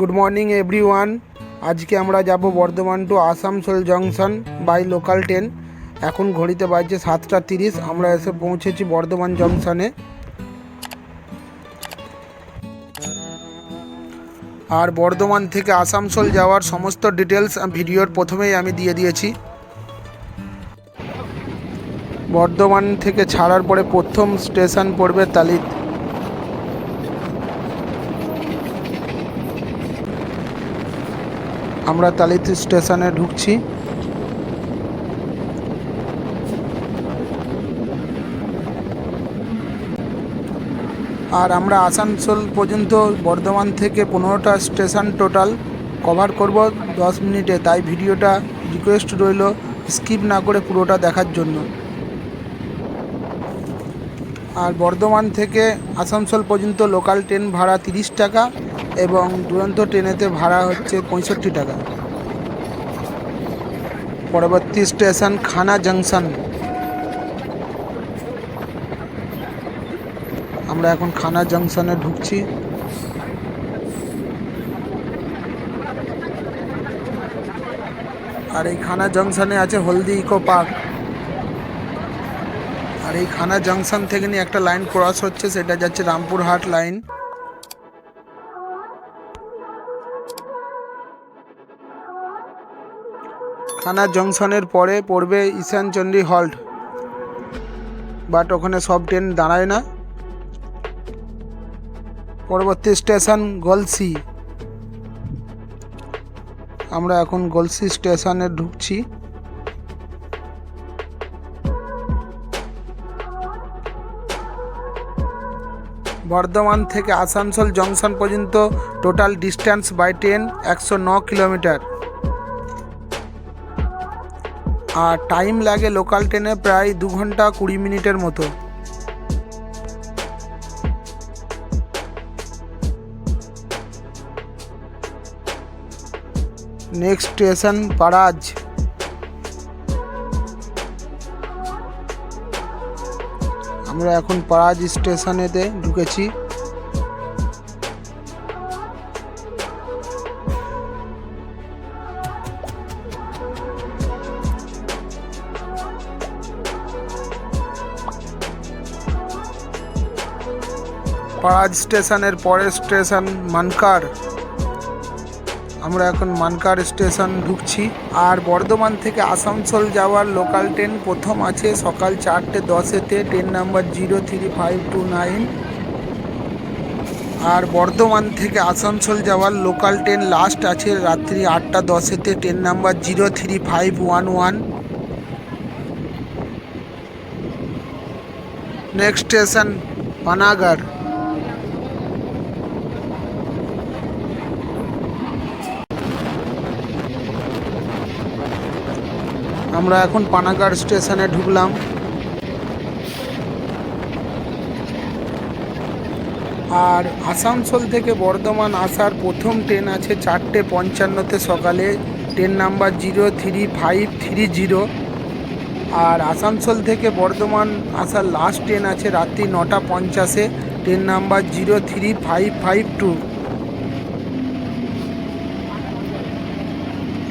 Good morning everyone আজকে আমরা যাব Bardhaman to Asansol junction by local train এখন ঘড়িতে বাজছে সাতটা তিরিশ, আমরা এসে পৌঁছেছি বর্ধমান জংশনে আর বর্ধমান থেকে আসানসোল যাওয়ার সমস্ত ডিটেলস ভিডিওর প্রথমেই আমি দিয়ে দিয়েছি। বর্ধমান থেকে ছাড়ার পরে প্রথম স্টেশন পড়বে তালিত। আমরা তালিত স্টেশনে ঢুকছি। আর আমরা আসানসোল পর্যন্ত বর্ধমান থেকে পনেরোটা স্টেশন টোটাল কভার করব দশ মিনিটে। তাই ভিডিওটা রিকোয়েস্ট রইল স্কিপ না করে পুরোটা দেখার জন্য। আর বর্ধমান থেকে আসানসোল পর্যন্ত লোকাল ট্রেন ভাড়া তিরিশ টাকা। এবং দুরন্ত ট্রেনেতে ভাড়া হচ্ছে পঁয়ষট্টি টাকা। পরবর্তী স্টেশন খানা জাংশন। আমরা এখন খানা জাংশনে ঢুকছি। আর এই খানা জংশনে আছে হলদি ইকো পার্ক। আর এই খানা জাংশন থেকে নিয়ে একটা লাইন ক্রস হচ্ছে, সেটা যাচ্ছে রামপুরহাট লাইন। খানা জংশনের পরে পড়বে ঈশানচন্ডী হল্ট। বাট ওখানে সব ট্রেন দাঁড়ায় না। পরবর্তী স্টেশন গলসি। আমরা এখন গলসি স্টেশনে ঢুকছি। বর্ধমান থেকে আসানসোল জংশন পর্যন্ত টোটাল ডিস্ট্যান্স বাই ট্রেন একশো ন কিলোমিটার। আর টাইম লাগে লোকাল ট্রেনে প্রায় দু ঘণ্টা কুড়ি মিনিটের মতো। নেক্সট স্টেশন পারাজ আমরা এখন পারাজ স্টেশনেতে ঢুকেছি। পারাজ স্টেশনের পরের স্টেশন মানকার। আমরা এখন মানকার স্টেশন ঢুকছি। আর বর্ধমান থেকে আসানসোল যাওয়ার লোকাল ট্রেন প্রথম আছে সকাল চারটে দশেতে, train number zero three five two nine. আর বর্ধমান থেকে আসানসোল যাওয়ার লোকাল ট্রেন লাস্ট আছে রাত্রি আটটা দশেতে, train number zero three five one one. Next station Panagarh আমরা এখন পানাগড় স্টেশনে ঢুকলাম। আর আসানসোল থেকে বর্ধমান আসার প্রথম ট্রেন আছে চারটে পঞ্চান্নতে সকালে, train number zero three five three zero. আর আসানসোল থেকে বর্ধমান আসার লাস্ট ট্রেন আছে রাত্রি নটা পঞ্চাশে, train number zero three five five two.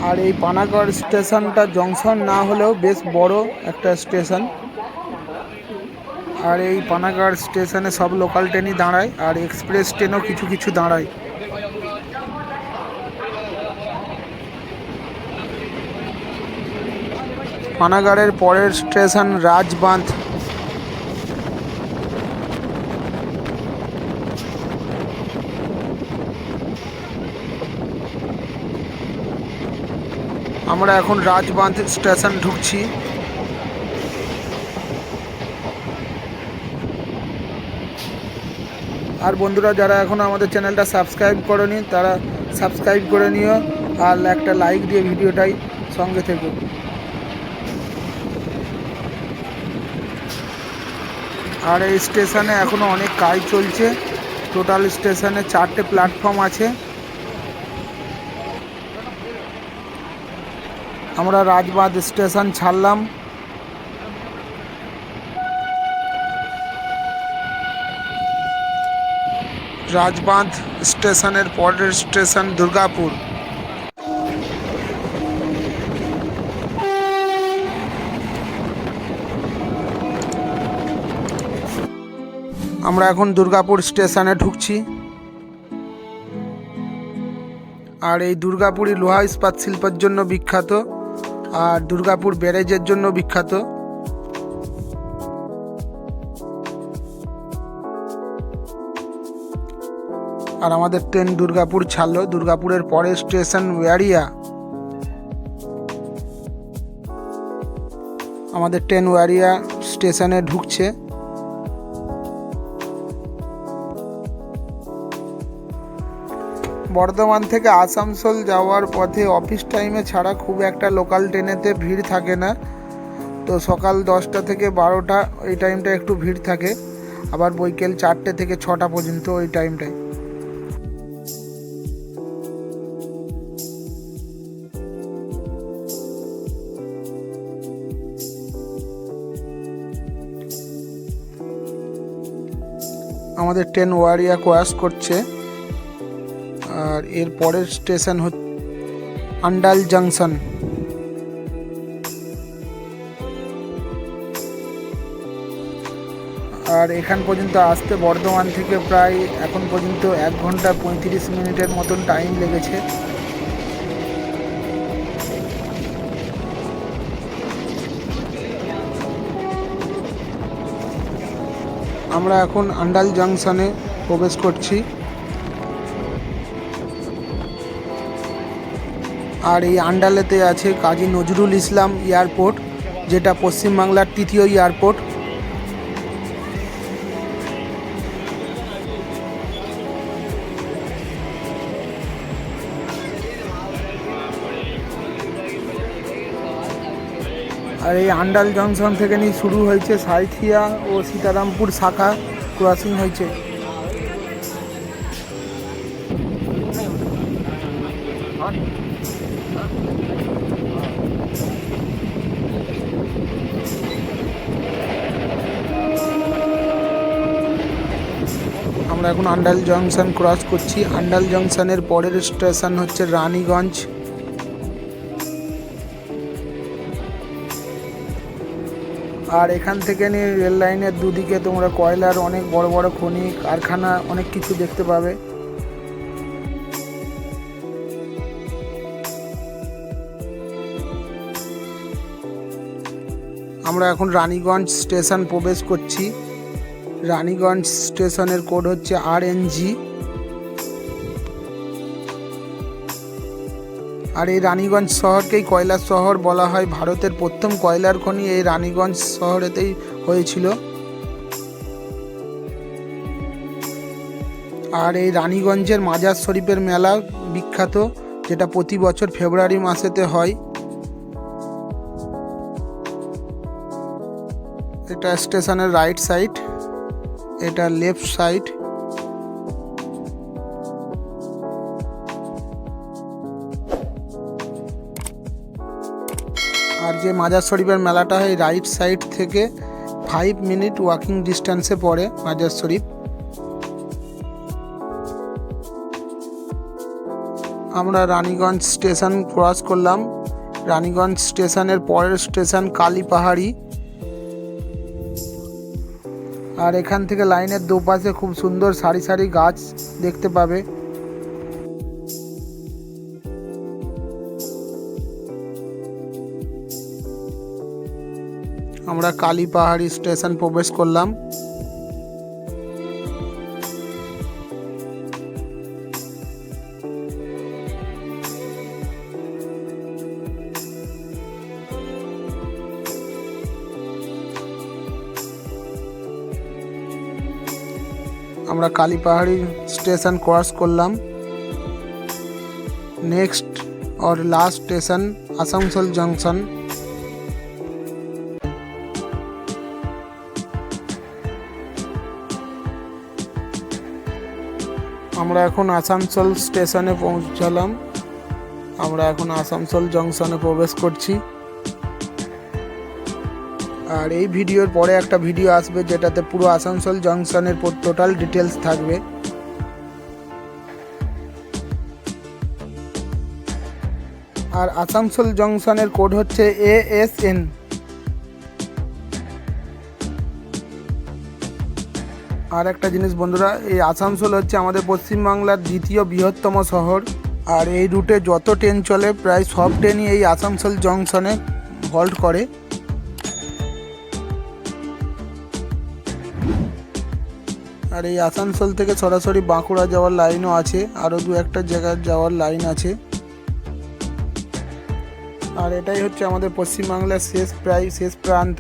আর এই পানাগড় স্টেশনটা জংশন না হলেও বেশ বড় একটা স্টেশন। আর এই পানাগড় স্টেশনে সব লোকাল ট্রেনই দাঁড়ায় আর এক্সপ্রেস ট্রেনও কিছু কিছু দাঁড়ায়। পানাগড়ের পরের স্টেশন রাজবাঁধ। আমরা এখন রাজবাঁধ স্টেশন ঢুকছি। আর বন্ধুরা, যারা এখনও আমাদের চ্যানেলটা সাবস্ক্রাইব করেনি, তারা সাবস্ক্রাইব করে নিও আর একটা লাইক দিয়ে ভিডিওটাই সঙ্গে থেকো। আর এই স্টেশনে এখনও অনেক কাজ চলছে। টোটাল স্টেশনে চারটে প্ল্যাটফর্ম আছে। আমরা রাজবাঁধ স্টেশন ছাড়লাম। রাজবাঁধ স্টেশনের পরের স্টেশন দুর্গাপুর। আমরা এখন দুর্গাপুর স্টেশনে ঢুকছি। আর এই দুর্গাপুরই লোহা ইস্পাত শিল্পের জন্য বিখ্যাত। আর দুর্গাপুর ব্যারেজের জন্য বিখ্যাত। আর আমাদের ট্রেন দুর্গাপুর ছাড়লো। দুর্গাপুরের পরের স্টেশন ওয়ারিয়া। আমাদের ট্রেন ওয়ারিয়া স্টেশনে ঢুকছে। বর্ধমান থেকে আসানসোল যাওয়ার পথে অফিস টাইমে ছাড়া খুব একটা লোকাল ট্রেনেতে ভিড় থাকে না। তো সকাল দশটা থেকে বারোটা এই টাইমটা একটু ভিড় থাকে। আবার বৈকাল চারটে থেকে ছটা পর্যন্ত ওই টাইমটায়। আমাদের ট্রেন ওয়ারিয়া ক্রস করছে। আর এর পরের স্টেশন হচ্ছে আন্ডাল জাংশন। আর এখান পর্যন্ত আসতে বর্ধমান থেকে প্রায় এখন পর্যন্ত এক ঘণ্টা পঁয়ত্রিশ মিনিটের মতন টাইম লেগেছে। আমরা এখন আন্ডাল জাংশনে প্রবেশ করছি। আর এই আন্ডালেতে আছে কাজী নজরুল ইসলাম এয়ারপোর্ট, যেটা পশ্চিমবাংলার তৃতীয় এয়ারপোর্ট। আর এই আন্ডাল জংশন থেকে নিয়ে শুরু হয়েছে সাইথিয়া ও সীতারামপুর শাখা ক্রসিং হয়েছে। আমরা এখন আন্ডাল জংশন ক্রস করছি। আন্ডাল জংশনের পরের স্টেশন হচ্ছে রানীগঞ্জ। আর এখান থেকে নিয়ে রেল লাইনের দুদিকে তোমরা কয়লার অনেক বড় বড় খনি, কারখানা, অনেক কিছু দেখতে পাবে। আমরা এখন রানীগঞ্জ স্টেশন প্রবেশ করছি। রানীগঞ্জ স্টেশনের কোড হচ্ছে আর এন জি আর এই রানীগঞ্জ শহরকেই কয়লা শহর বলা হয়। ভারতের প্রথম কয়লার খনি এই রানীগঞ্জ শহরেতেই হয়েছিল। আর এই রানীগঞ্জের মাজার শরীফের মেলা বিখ্যাত, যেটা প্রতি বছর ফেব্রুয়ারি মাসেতে হয়। এটা স্টেশনের রাইট সাইড। এটা লেফট সাইড আর যে মাজার শরীফের মেলাটা হয় রাইট সাইড থেকে ফাইভ মিনিট ওয়াকিং ডিস্টেন্সে পড়ে মাজার শরীফ। আমরা রানীগঞ্জ স্টেশন ক্রস করলাম। রানীগঞ্জ স্টেশনের পরের স্টেশন কালীপাহাড়ি। আর এখান থেকে লাইনের দুপাশে খুব সুন্দর সারি সারি গাছ দেখতে পাবে। আমরা কালী পাহাড়ি স্টেশন প্রবেশ করলাম। আমরা কালীপাহাড়ি স্টেশন ক্রস করলাম। নেক্সট और লাস্ট স্টেশন আসানসোল জংশন আমরা এখন আসানসোল স্টেশনে পৌঁছালাম। আমরা এখন আসানসোল জংশনে প্রবেশ করছি। আর এই ভিডিওর পরে একটা ভিডিও আসবে যেটাতে পুরো আসানসোল জংশনের টোটাল ডিটেলস থাকবে। আর আসানসোল জংশনের কোড হচ্ছে এ এস এন আর একটা জিনিস বন্ধুরা, এই আসানসোল হচ্ছে আমাদের পশ্চিমবাংলার দ্বিতীয় বৃহত্তম শহর। আর এই রুটে যত ট্রেন চলে, প্রায় সব ট্রেনই এই আসানসোল জংশনে হল্ট করে। আর এই আসানসোল থেকে সরাসরি বাঁকুড়া যাওয়ার লাইনও আছে। আরও দু একটা জায়গায় যাওয়ার লাইন আছে। আর এটাই হচ্ছে আমাদের পশ্চিমবাংলার শেষ প্রায়, শেষ প্রান্ত।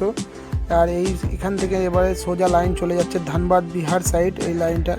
আর এই, এখান থেকে এবারে সোজা লাইন চলে যাচ্ছে ধানবাদ বিহার সাইড এই লাইনটা।